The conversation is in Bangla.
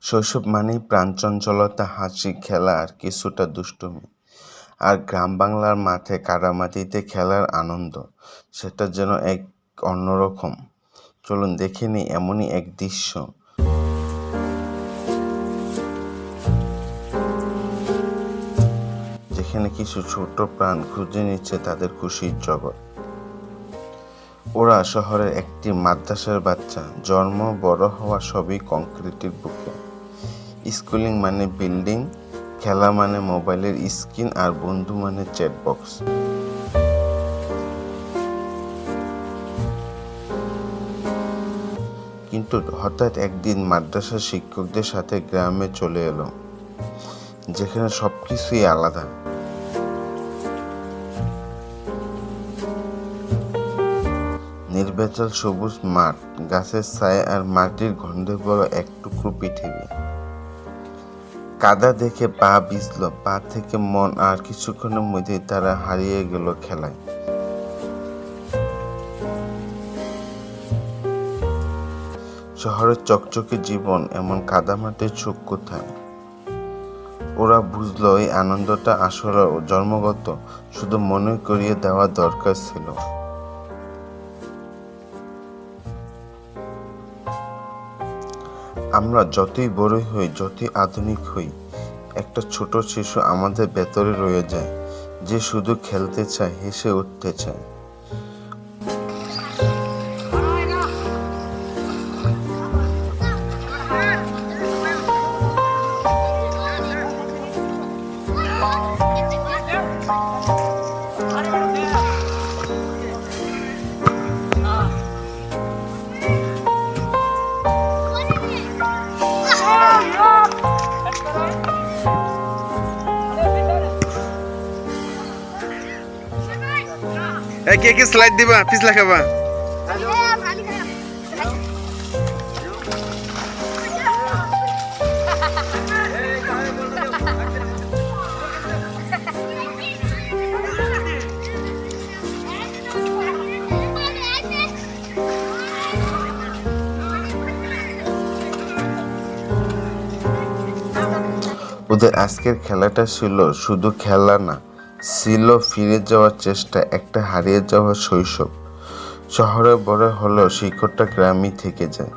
শৈশব মানেই প্রাণচঞ্চলতা, হাসি, খেলা আর কিছুটা দুষ্টুমি। আর গ্রাম বাংলার মাঠে কাদামাটিতে খেলার আনন্দ, সেটা যেন এক অন্যরকম। চলুন দেখে নিই এমনই এক দৃশ্য। যেখানে কিছু ছোট প্রাণ খুঁজে নিচ্ছে তাদের খুশির জগৎ। ওরা শহরের একটি মাদ্রাসার বাচ্চা, জন্ম বড় হওয়া সবই কংক্রিটের বুকে। স্কুলিং মানে বিল্ডিং, খেলা মানে মোবাইলের স্ক্রিন আর বন্ধু মানে চ্যাট বক্স কিন্তু হঠাৎ একদিন মাদ্রাসার শিক্ষকদের সাথে গ্রামে চলে এলো, যেখানে সব কিছুই আলাদা। নির্ভেজাল সবুজ মাঠ, গাছের ছায়া আর মাটির গন্ধে বড় এক টুকরো পৃথিবী। কাদা দেখে পা ভিজল পা থেকে মন আর কিছুক্ষণের মধ্যেই তারা হারিয়ে গেল খেলায়। শহরের চকচকে জীবন, এমন কাদা কাদামাটির সুখ কোথায়? ওরা বুঝলো এই আনন্দটা আসলে জন্মগত, শুধু মনে করিয়ে দেওয়া দরকার ছিল। আমরা যতই বড় হই, যতই আধুনিক হই, একটা ছোট শিশু আমাদের ভেতরে রয়ে যায়। যে শুধু খেলতে চায়, হেসে উঠতে চায়। কে কে স্লাইড দিবা? পিছলা খাবা। ওদের আজকের খেলাটা ছিল শুধু খেলা না ছিল ফিরে যাওয়ার চেষ্টা, একটা হারিয়ে যাওয়া শৈশব। শহরে বড় হলেও শিকড়টা গ্রামই থেকে যায়।